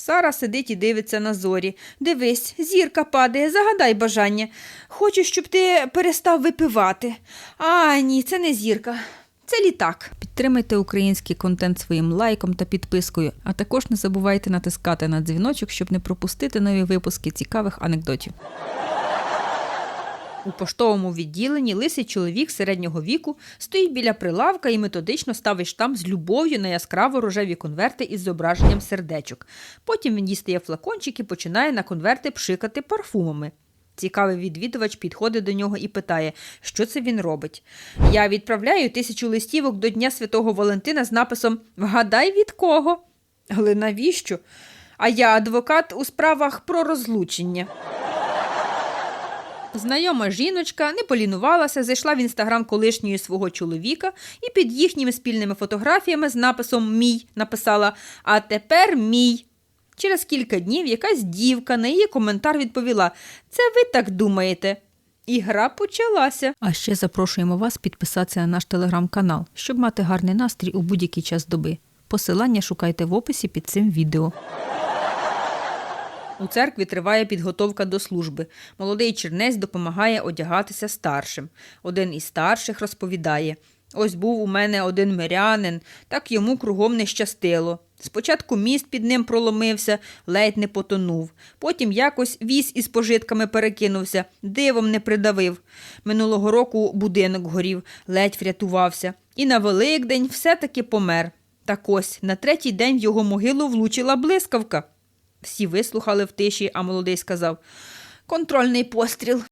Сара сидить і дивиться на зорі. Дивись, зірка падає, загадай бажання. Хочу, щоб ти перестав випивати. А, ні, це не зірка. Це літак. Підтримайте український контент своїм лайком та підпискою, а також не забувайте натискати на дзвіночок, щоб не пропустити нові випуски цікавих анекдотів. У поштовому відділенні лисий чоловік середнього віку стоїть біля прилавка і методично ставить штамп з любов'ю на яскраво рожеві конверти із зображенням сердечок. Потім він дістає флакончик і починає на конверти пшикати парфумами. Цікавий відвідувач підходить до нього і питає, що це він робить. Я відправляю тисячу листівок до Дня Святого Валентина з написом Вгадай від кого? Але навіщо? А я адвокат у справах про розлучення. Знайома жіночка не полінувалася, зайшла в інстаграм колишньої свого чоловіка і під їхніми спільними фотографіями з написом Мій написала А тепер мій. Через кілька днів якась дівка на її коментар відповіла Це ви так думаєте. І гра почалася. А ще запрошуємо вас підписатися на наш телеграм-канал, щоб мати гарний настрій у будь-який час доби. Посилання шукайте в описі під цим відео. У церкві триває підготовка до служби. Молодий чернець допомагає одягатися старшим. Один із старших розповідає: Ось був у мене один мирянин, так йому кругом не щастило. Спочатку міст під ним проломився, ледь не потонув. Потім якось віз із пожитками перекинувся, дивом не придавив. Минулого року будинок горів, ледь врятувався. І на Великдень все-таки помер. Так ось на третій день в його могилу влучила блискавка. Всі вислухали в тиші, а молодий сказав: Контрольний постріл.